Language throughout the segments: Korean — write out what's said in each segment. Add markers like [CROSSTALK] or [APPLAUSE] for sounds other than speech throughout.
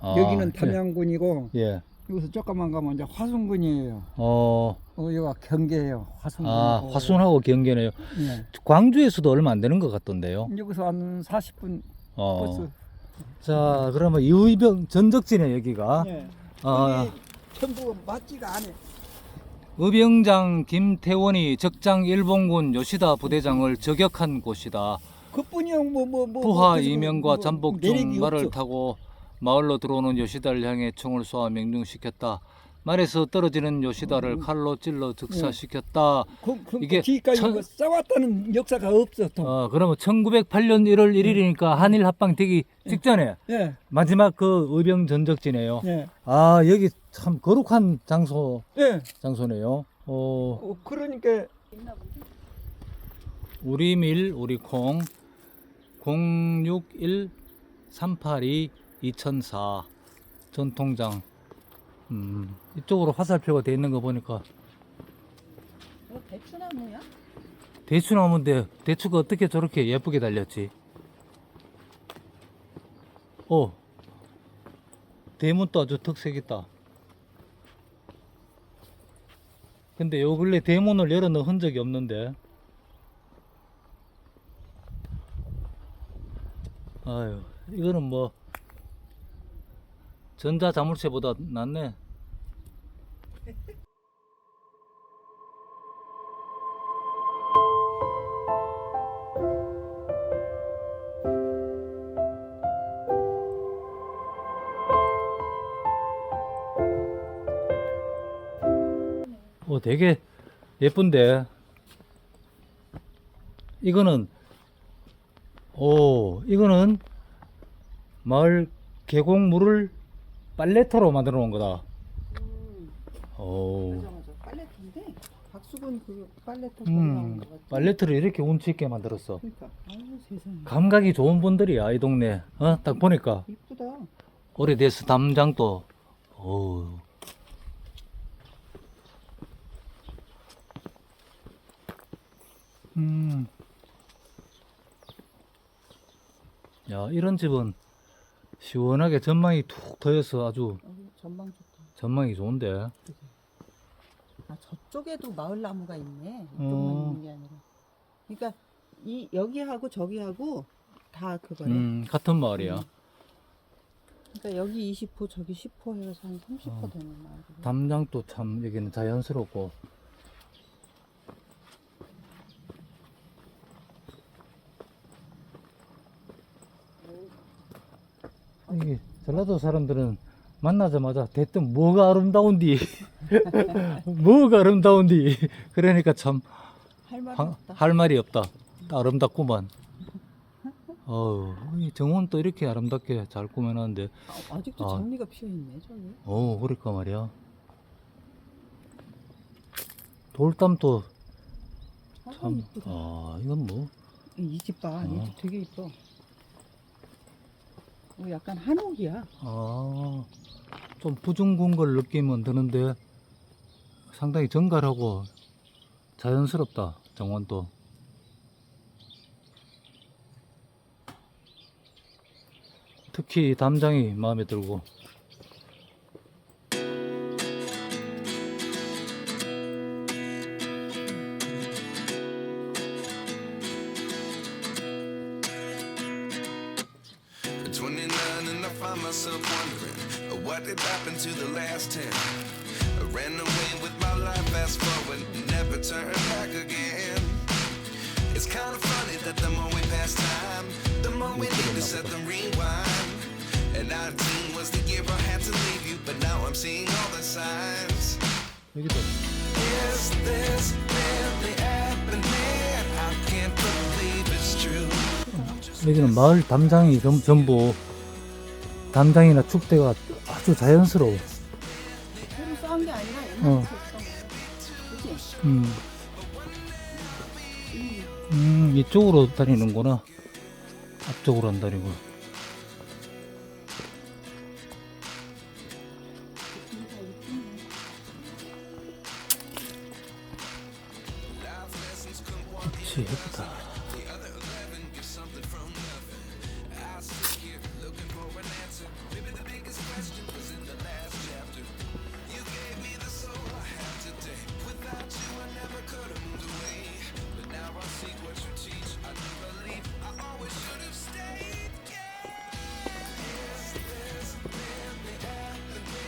아, 여기는 예. 담양군이고 예. 여기서 조금만 가면 이제 화순군이에요. 어, 어, 여기가 경계예요. 화순군. 아, 화순하고 경계네요. 예. 광주에서도 얼마 안 되는 것 같던데요. 여기서 한 40분 어. 버스. 자, 그러면 이의병 전적지네 여기가. 예. 아, 전부 맞지가 않아. 의병장 김태원이 적장 일본군 요시다 부대장을 저격한 곳이다. 그뿐이요. 뭐뭐 뭐. 부하 뭐, 이명과 뭐, 잠복 중 말을. 타고 마을로 들어오는 요시다를 향해 총을 쏘아 명중시켰다. 말에서 떨어지는 요시다를 칼로 찔러 즉사시켰다. 그, 그, 이게 지금까지 천- 뭐 싸웠다는 역사가 없어. 또. 어, 그러면 1908년 1월 1일이니까 한일 합방 되기 직전에 예. 마지막 그 의병 전적지네요. 예. 아, 여기 참 거룩한 장소 예. 장소네요. 어, 어, 그러니까 우리 밀 우리 콩 061 382 2004 전통장 음, 이쪽으로 화살표가 돼 있는 거 보니까 이거 대추나무야? 대추나무인데 대추가 어떻게 저렇게 예쁘게 달렸지? 어 대문도 아주 특색 있다. 근데 요 근래 대문을 열어놓은 흔적이 없는데. 아유 이거는 뭐 전자 자물쇠보다 낫네. 어, 되게 예쁜데. 이거는, 오, 이거는 마을 계곡물을 빨래터로 만들어 놓은 거다. 음, 오, 맞아 맞아. 빨래터인데 박수근 그 거기 음, 같아. 빨래터를 이렇게 운치 있게 만들었어. 그러니까. 아유 세상에. 감각이 좋은 분들이야, 이 동네. 어, 딱 보니까. 이쁘다. 오래돼서 담장도, 어우. 음. 야, 이런 집은 시원하게 전망이 툭 트여서 아주 여기 전망 좋다. 전망이 좋은데. 아 저쪽에도 마을 나무가 있네. 어. 이쪽만 있는 게 아니라. 그러니까 이 여기하고 저기하고 다 그거래. 음, 같은 마을이야. 그러니까 여기 20호 저기 10호 해서 한 30호 어. 되는 마을이래. 담장도 참 여기는 자연스럽고. 이게 전라도 사람들은 만나자마자 대뜸 뭐가 아름다운디 [LAUGHS] 뭐가 아름다운디 그러니까 참 할 말이 하- 없다. 할 말이 없다 아름답구만 어우 이 정원 또 이렇게 아름답게 잘 꾸며놨는데 아, 아직도 아. 장미가 피어 있네 저기. 어 그럴까 말이야 돌담도 아, 참. 아 이건 뭐 이 집 봐. 이 어. 집 되게 이뻐. 어, 약간 한옥이야. 아, 좀 부중군 걸 느끼면 드는데 상당히 정갈하고 자연스럽다 정원도 특히 담장이 마음에 들고 find myself wondering uh, what did happen to the last 10. I ran away with my life, fast forward, never turn back again. It's kind of funny that the more we pass time, the more we need to set the rewind. And 19 was the year I had to leave you, but now I'm seeing all the signs. 여기도 Is this really happening? I can't believe it's true. 여기는 마을 담장이 전, 전부 담장이나 축대가 아주 자연스러워 새로 쌓은 게 아니라 어. 옛날부터 있던 거야. 그치? 음. 음, 이쪽으로 다니는구나. 앞쪽으로 안 다니고.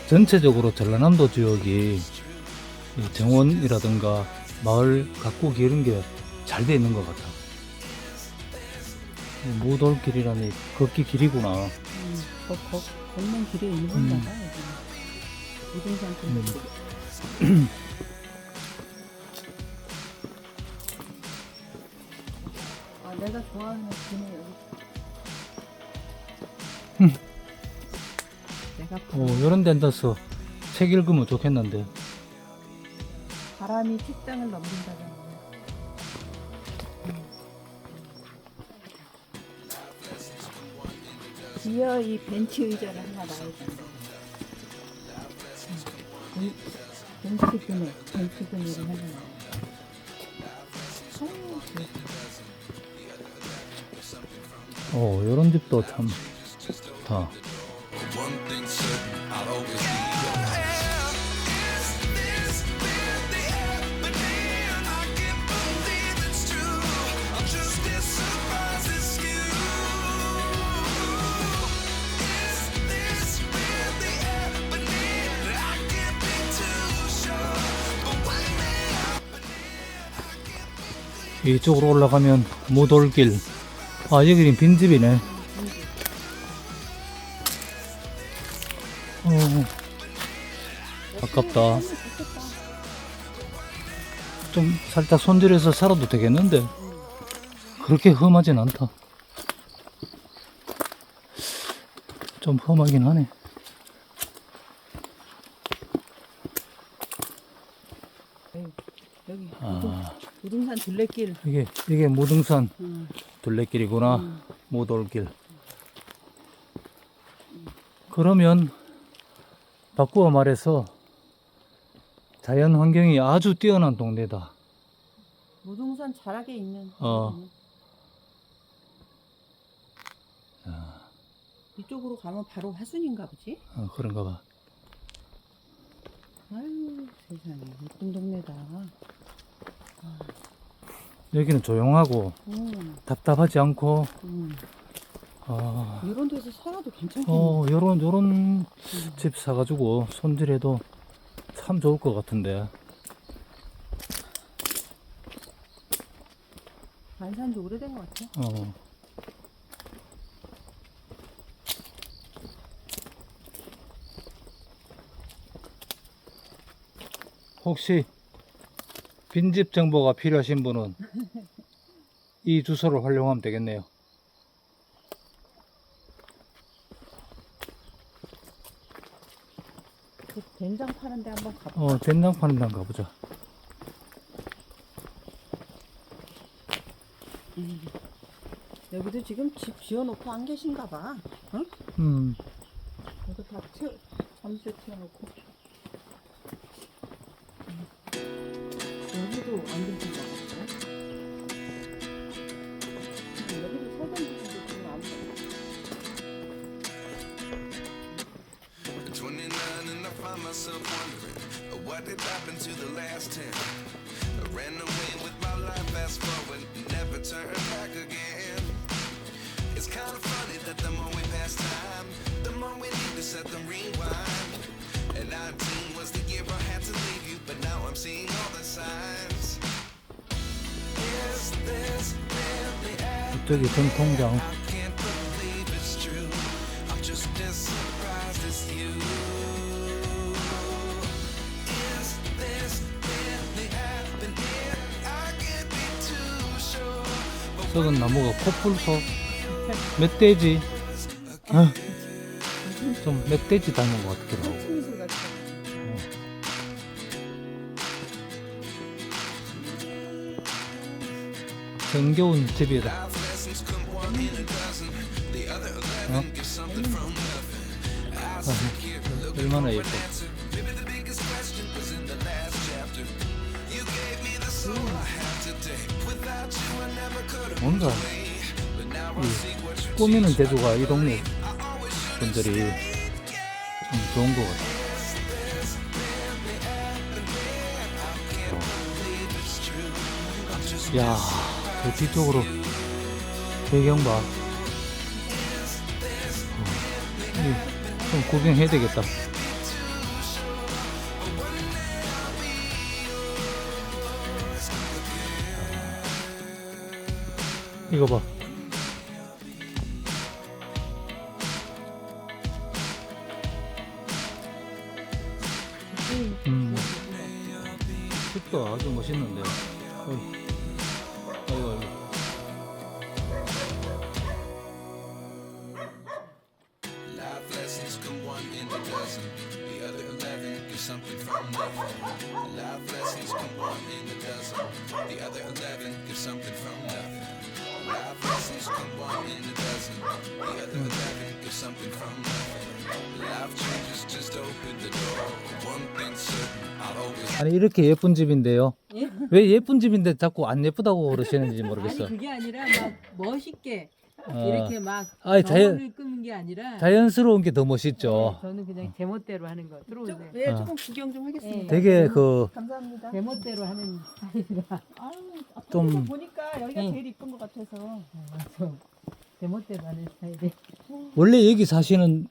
전체적으로 전라남도 지역이 이 정원이라든가 마을 가꾸기 이런 게 잘 돼 있는 것 같아. 이 무돌길이라니 걷기 길이구나. 음, 거, 거, 걷는 길에 일본가 봐 여기. 무등산 둘레길. 아 내가 좋아하는 여기. 어, 이런 데 앉아서 책 읽으면 좋겠는데. 바람이 책장을 넘긴다잖아. 기어 이 벤치 의자를 하나 놔야겠네. 음. 벤치 그네, 벤치 그네를 하나 놔야 어우, 어, 이런 집도 참 좋다. 이쪽으로 올라가면 무돌길. 아, 여기는 빈집이네. 어, 아깝다. 좀 살짝 손질해서 살아도 되겠는데. 그렇게 험하진 않다. 좀 험하긴 하네. 여기 아, 부등산 둘레길. 이게, 이게 무등산 음. 둘레길이구나. 음. 무돌길. 그러면 바꾸어 말해서 자연 환경이 아주 뛰어난 동네다. 무등산 자락에 있는. 어. 거거든요. 이쪽으로 가면 바로 화순인가 보지? 어, 그런가 봐. 아유 세상에 예쁜 동네다. 여기는 조용하고 음, 답답하지 않고, 음. 아, 이런 데서 살아도 괜찮겠네. 어, 요런, 요런 집 사가지고 손질해도 참 좋을 것 같은데. 안 산 지 오래된 것 같아. 어. 혹시 빈집 정보가 필요하신 분은 이 주소를 활용하면 되겠네요. 그 된장 파는 데 한번 가봐. 어, 된장 파는 데 가보자. 여기도 지금 집 지어놓고 안 계신가 봐. 응? 음, 이거 다 튀어, 잠수에 튀어놓고. 여기도 안 계신 것 같아. 음, 여기도 살던 분인데 지금 안 돼. At 29 and I find myself wondering uh, what did happen to the last 10. I ran away with my life, fast forward, never turn back again. It's kind of funny that the more we pass time, the more we need to set them rewind. And 19 was the year I had to leave you, but now I'm seeing all the signs. 이쪽이 전통장. 썩은 나무가 코뿔소, 멧돼지. 아, 좀 멧돼지 닮은 것 같기도 하고. Without you, I never could have 뭔가 you 꾸미는 재주가 이 동네 분들이 좀 좋은 것 같아. 어. 야, 그 뒤쪽으로 배경 봐. 어. 좀 구경해야 되겠다. 이거 봐. 음. 음. 숲도 아주 멋있는데. 어이. 아이고, 아이고. Life lessons come one in a dozen. The other eleven get something from nothing. Life lessons come one in a dozen. The other eleven get something from nothing. Life lessons come one in a dozen. The other eleven get something from nothing. Life changes just open the door. One thing's certain, I'll always. 아니 이렇게 예쁜 집인데요. 예? 왜 예쁜 집인데 자꾸 안 예쁘다고 그러시는지 아니 모르겠어요. 그게 아니라 막 멋있게 어, 이렇게 막 아니, 자연- 끄는 게 아니라 자연스러운 게 더 멋있죠. 네, 저는 그냥 제멋대로 하는 거 들어오세요. 네, 아. 조금 구경 좀 하겠습니다. 네. 되게 그 감사합니다. 제멋대로 하는 스타일이라 아유, 좀- 좀 보니까 여기가 네. 제일 이쁜 것 같아서. 저 제멋대로 하는 스타일이. 원래 여기 사시는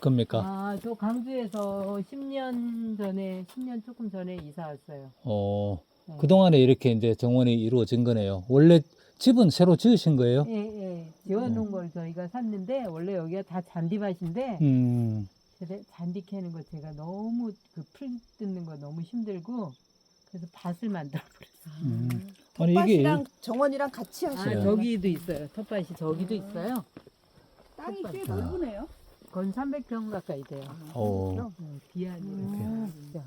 겁니까? 아, 저 광주에서 10년 전에 10년 조금 전에 이사 왔어요. 어 네. 그동안에 이렇게 이제 정원이 이루어진 거네요. 원래 집은 새로 지으신 거예요? 예, 예. 지어놓은 걸 저희가 샀는데 원래 여기가 다 잔디밭인데 음. 잔디 캐는 거 제가 너무 그 풀 뜯는 거 너무 힘들고 그래서 밭을 만들어 버렸어요. 음. 아니 이게 텃밭이랑 정원이랑 같이 아, 하시는 저기도 있어요. 텃밭이 저기도 있어요. 땅이 꽤 텃밭. 넓으네요. 건 300평 가까이 돼요. 어, 음, 비안이 음. 진짜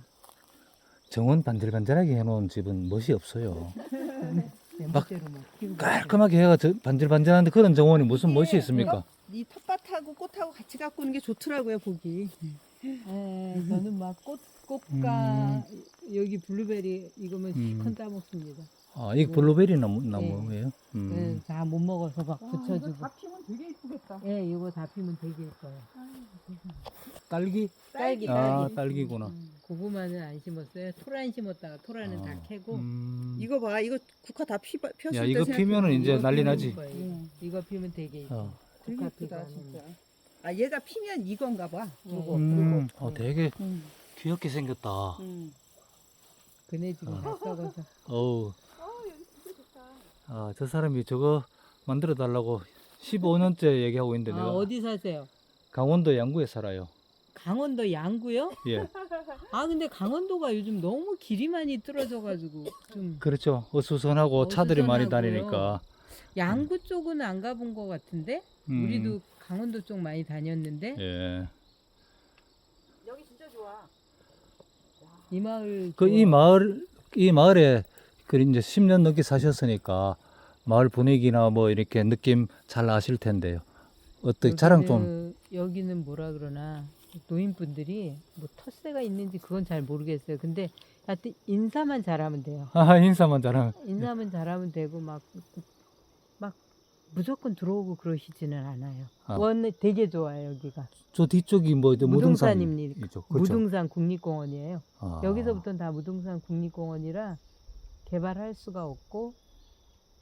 정원 반질반질하게 해놓은 집은 멋이 없어요. 내 멋대로 막 깔끔하게 해가 저- 반질반질한데 그런 정원이 무슨 멋이 있습니까? 이 텃밭하고 꽃하고 같이 갖고 오는 게 좋더라고요, 보기. 예, 저는 막 꽃, 꽃과 여기 블루베리 이거면 음. 실컷 따먹습니다. 아, 이게 블루베리 나무, 나무예요? 음. 예, 다못 먹어서 막 와, 이거 붙여주고. 다 피면 되게 이쁘겠다. 예, 이거 다 피면 되게 예뻐요. 딸기? 딸기, 아, 딸기. 딸기구나. 음, 고구마는 안 심었어요. 토란 심었다가 토란은 다 아, 캐고. 음. 이거 봐, 이거 국화 다 피, 폈을 야, 때 이거 생각해 피면은 이제 이거 난리 피면 나지. 이뻐요, 이거. 음. 이거 피면 되게 이뻐. 어. 되게 국화 예쁘다. 진짜. 아, 얘가 피면 이건가 봐. 요거. 음, 어, 되게 음. 귀엽게 생겼다. 음. 그네 지금 아. 다 썩어서. 어우, 아. 아, 저 사람이 저거 만들어 달라고 15년째 얘기하고 있는데 아, 내가 어디 사세요? 강원도 양구에 살아요. 강원도 양구요? 예. [LAUGHS] 아 근데 강원도가 요즘 너무 길이 많이 뚫어져가지고 좀 그렇죠. 어수선하고 차들이 많이 어수선하고요. 다니니까. 양구 쪽은 안 가본 것 같은데 음, 우리도 강원도 쪽 많이 다녔는데 예. 여기 진짜 좋아. 이 마을 그 이 좋아. 마을 이 마을에 그 이제 10년 넘게 사셨으니까 마을 분위기나 뭐 이렇게 느낌 잘 아실 텐데요. 어떻게 자랑 좀 여기는- 뭐라 그러나 노인분들이 뭐 텃세가 있는지 그건 잘 모르겠어요. 근데 하여튼 인사만 잘하면 돼요. [LAUGHS] 아, 인사만 잘하면 [LAUGHS] 인사만 잘하면 되고 막 막 무조건 들어오고 그러시지는 않아요. 아. 원 되게 좋아요 여기가. 저 뒤쪽이 뭐 이제 무등산입니다. 그렇죠. 무등산 국립공원이에요. 아. 여기서부터는 다 무등산 국립공원이라 개발할 수가 없고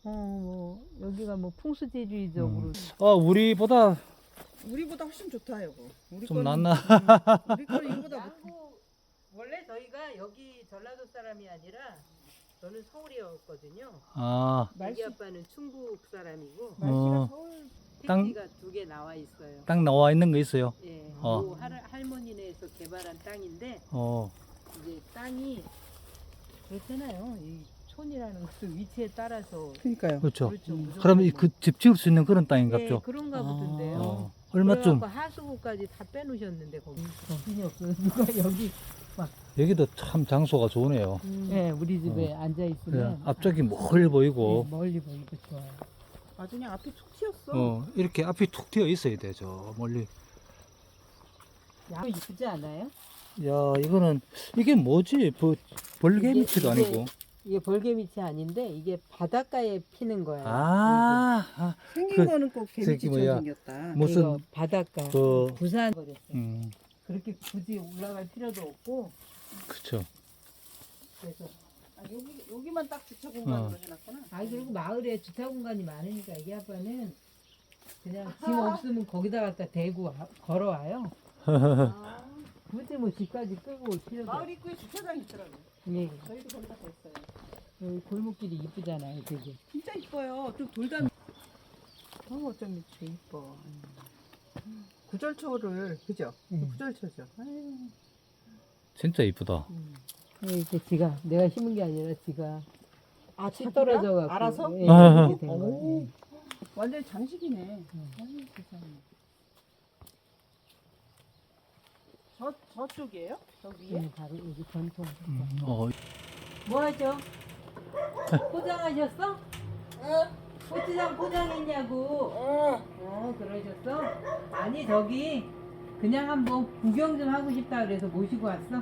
어 뭐 여기가 뭐 풍수지리적으로 음. 아, 우리보다 우리보다 훨씬 좋다, 이거. 우리 좀 거는- 낫나? 음, 우리 거는 이거보다 [LAUGHS] 못 양구 원래 저희가 여기 전라도 사람이 아니라 저는 서울이었거든요. 아, 애기 아빠는 충북 사람이고 어, 서울 땅- 택지가 두 개 나와 있어요. 딱 나와 있는 거 있어요. 예, 어. 요 할, 할머니네에서 개발한 땅인데 어, 이제 땅이 그렇잖아요. 이 촌이라는 것도 위치에 따라서 그러니까요. 그렇죠. 그렇죠. 무조건 그러면 뭐- 그 집 지을 수 있는 그런 예, 땅인갑죠. 그런가 보던데요. 어, 얼마쯤? 그래갖고 하수구까지 다 빼놓으셨는데 거기 정신이 없어요. 누가 여기 여기도 참 장소가 좋네요. 네, 우리 집에 앉아 그래, 있으면 앞쪽이 멀리 보이고, 네, 멀리 보이고 좋아요. 아주 그냥 앞이 툭 튀었어. 어, 이렇게 앞이 툭 튀어 있어야 되죠. 멀리. 야, 이쁘지 않아요? 야, 이거는 이게 뭐지? 뭐 벌개미치도 이게- 아니고. 이게 벌개밑이 아닌데 이게 바닷가에 피는 거예요. 아, 아, 생긴 그 거는 꼭 개미치처럼 뭐야. 생겼다. 뭐- 무슨- 이거 바닷가 그, 부산 거렸어요. 음, 그렇게 굳이 올라갈 필요도 없고 그쵸. 그래서 아, 여기, 여기만 딱 주차 공간으로 어. 해놨구나. 아 그리고 마을에 주차 공간이 많으니까 애기 아빠는 그냥 짐 없으면 거기다 갖다 대고 와- 걸어와요. 아, [LAUGHS] 굳이 뭐 집까지 끌고 올 필요도 마을. 입구에 주차장 있더라고요. 예. 저희도 거기다 됐어요. 여기 골목길이 이쁘잖아요, 되게. 진짜 이뻐요. 좀 돌담. 어, 어쩜 이렇게 이뻐. 구절초를 그죠? 네. 구절초죠. 아유, 진짜 이쁘다. 이렇게 지가 내가 심은 게 아니라 지가 아, 씨 떨어져 갖고 알아서? 예, 아. 이렇게 된 오. 거예요. 완전 장식이네. 음. 아유, 세상에. 저 저쪽이에요? 저 예. 위에? 네, 바로 여기 전통. 어, 뭐 하죠? 포장하셨어? 고추장 포장했냐고. 어, 그러셨어? 아니, 저기 그냥 한번 구경 좀 하고 싶다 그래서 모시고 왔어.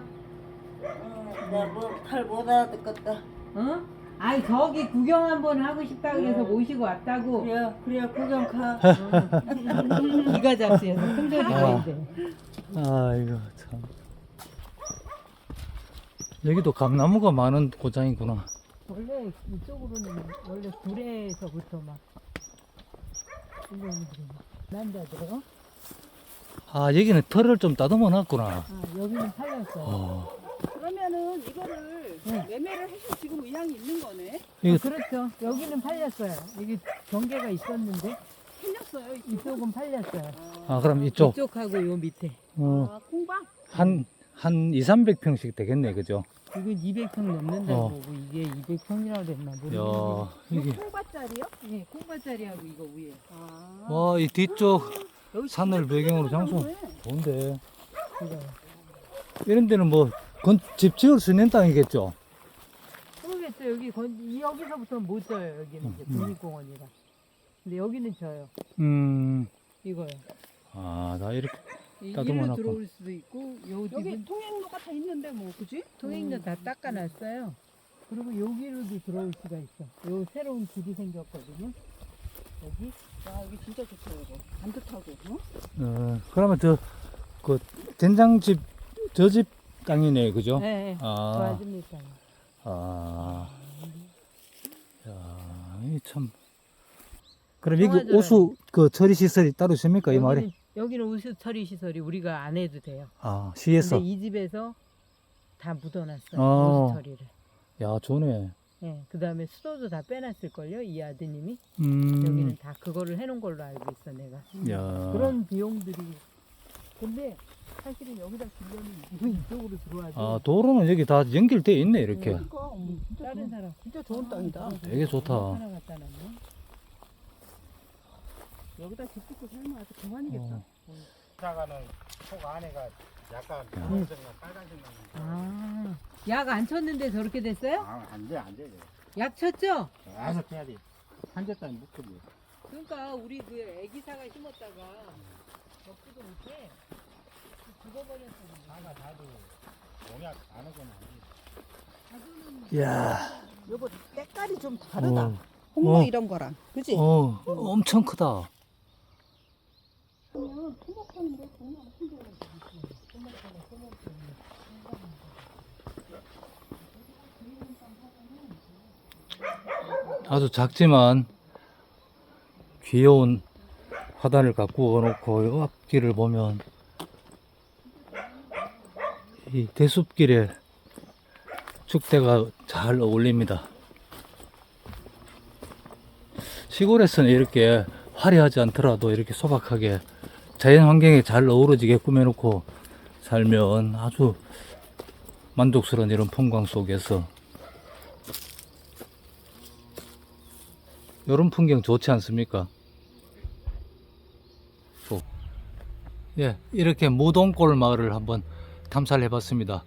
나뭐잘못 알아듣겠다. 어? 아니, 저기 구경 한번 하고 싶다 그래서 모시고 왔다고. 그래, 그래, 구경 가. 기가 잡수여서 큰 소리가 있대. 아이고 참. 여기도 감나무가 많은 고장이구나. 원래 이쪽으로는 원래 구례에서부터 막 일본인들이 막 난다더라고. 아 여기는 털을 좀 다듬어 놨구나. 아, 여기는 팔렸어요. 어, 그러면은 이거를 네. 매매를 하실 지금 의향이 있는 거네. 아, 그렇죠. 여기는 팔렸어요. 여기 경계가 있었는데 생겼어요. 이쪽. 이쪽은 팔렸어요. 아 그럼 이쪽 이쪽하고 요 밑에. 어, 아, 콩방? 한, 한 2, 300평씩 되겠네, 그죠? 이건 200평 넘는다고 어. 보고 이게 200평이라고 그랬나 모르겠는데. 야, 이게, 콩밭짜리요? 네, 콩밭자리하고 이거 위에. 아. 와, 이 뒤쪽 산을 배경으로 장소. 좋은데. 이거. 이런 데는 뭐, 건, 집 지을 수 있는 땅이겠죠? 모르겠어요. 여기 건, 여기서부터 못 져요. 여기는 이제 음. 국립공원이라. 근데 여기는 져요. 음, 이거요. 아, 나 이렇게, 이- 따듬어 놨고. 들어올 수도 있고 요 여기 집은 통행로가 다 있는데 뭐 그지? 통행료 다 닦아놨어요. 그리고 여기로도 들어올 수가 있어. 요 새로운 길이 생겼거든요. 여기 야 여기 진짜 좋다 이거. 반듯하고. 어? 어, 그러면 저, 그, 된장집, 저 집 땅이네, 그죠? 네, 네. 아, 도와줍니까. 아, 야, 이 참. 그럼 여기 오수, 그 처리 시설이 따로 있습니까, 이 말이? 여기는, 여기는 우수 처리 시설이 우리가 안 해도 돼요. 아, 시에서. 근데 이 집에서 다 묻어놨어요. 어. 우수 처리를. 야, 좋네. 네, 그 다음에 수도도 다 빼놨을걸요, 이 아드님이. 음, 여기는 다 그거를 해놓은 걸로 알고 있어, 내가. 야. 그런 비용들이. 근데 사실은 여기다 지려면 이쪽으로 들어와도 아, 도로는 여기 다 연결돼 있네, 이렇게. 그러니까 어머, 진짜 다른 좋은, 사람 진짜 좋은 땅이다. 되게 좋다. 하나 갖다 놨네. 여기다 집 짓고 살면 아주 그만이겠다. 어. 나가는 속 안에가 약간 파란색만 빨간색만 아, 약 안 쳤는데 저렇게 됐어요? 아, 안 돼, 안 돼. 약 쳤죠? 계속 해야 돼. 한 대따위 묶어줘. 그러니까 우리 그 애기사가 심었다가 먹지도 못해 죽어버렸어. 나도 농약 안 하고는 안 돼. 야, 여보 때깔이 좀 다르다. 어, 홍모 어. 이런 거랑. 그지? 어, 엄청 크다. 아주 작지만 귀여운 화단을 갖고 놓고 이 앞길을 보면 이 대숲길에 축대가 잘 어울립니다. 시골에서는 이렇게 화려하지 않더라도 이렇게 소박하게 자연 환경에 잘 어우러지게 꾸며놓고 살면 아주 만족스러운 이런 풍광 속에서 이런 풍경 좋지 않습니까? 좋. 예, 이렇게 무동골 마을을 한번 탐사를 해봤습니다.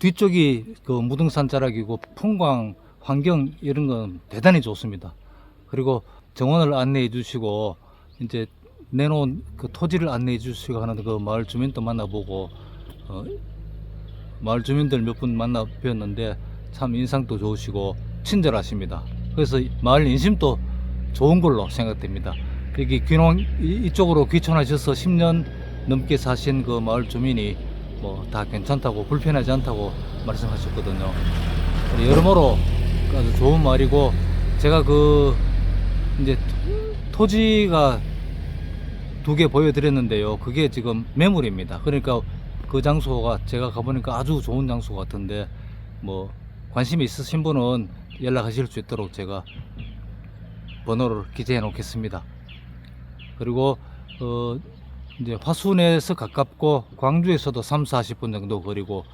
뒤쪽이 그 무등산 자락이고 풍광, 환경 이런 건 대단히 좋습니다. 그리고 정원을 안내해 주시고 이제 내놓은 그 토지를 안내해 주시고 하는 그 마을 주민도 만나보고 어, 마을 주민들 몇 분 만나 뵀는데 참 인상도 좋으시고 친절하십니다. 그래서 마을 인심도 좋은 걸로 생각됩니다. 여기 귀농 이- 이쪽으로 귀촌하셔서 10년 넘게 사신 그 마을 주민이 뭐 다 괜찮다고 불편하지 않다고 말씀하셨거든요. 여러모로 아주 좋은 말이고 제가 그 이제 토- 토지가 두 개 보여드렸는데요. 그게 지금 매물입니다. 그러니까 그 장소가 제가 가보니까 아주 좋은 장소 같은데 뭐 관심이 있으신 분은 연락하실 수 있도록 제가 번호를 기재해 놓겠습니다. 그리고 어 이제 화순에서 가깝고 광주에서도 3, 40분 정도 거리고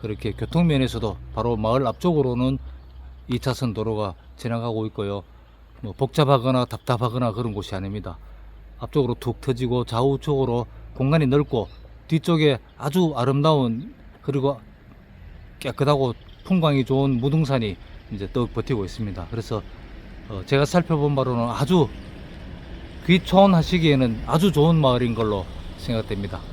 그렇게 교통면에서도 바로 마을 앞쪽으로는 2차선 도로가 지나가고 있고요. 뭐 복잡하거나 답답하거나 그런 곳이 아닙니다. 앞쪽으로 툭 터지고 좌우쪽으로 공간이 넓고 뒤쪽에 아주 아름다운 그리고 깨끗하고 풍광이 좋은 무등산이 이제 떡 버티고 있습니다. 그래서 어, 제가 살펴본 바로는 아주 귀촌하시기에는 아주 좋은 마을인 걸로 생각됩니다.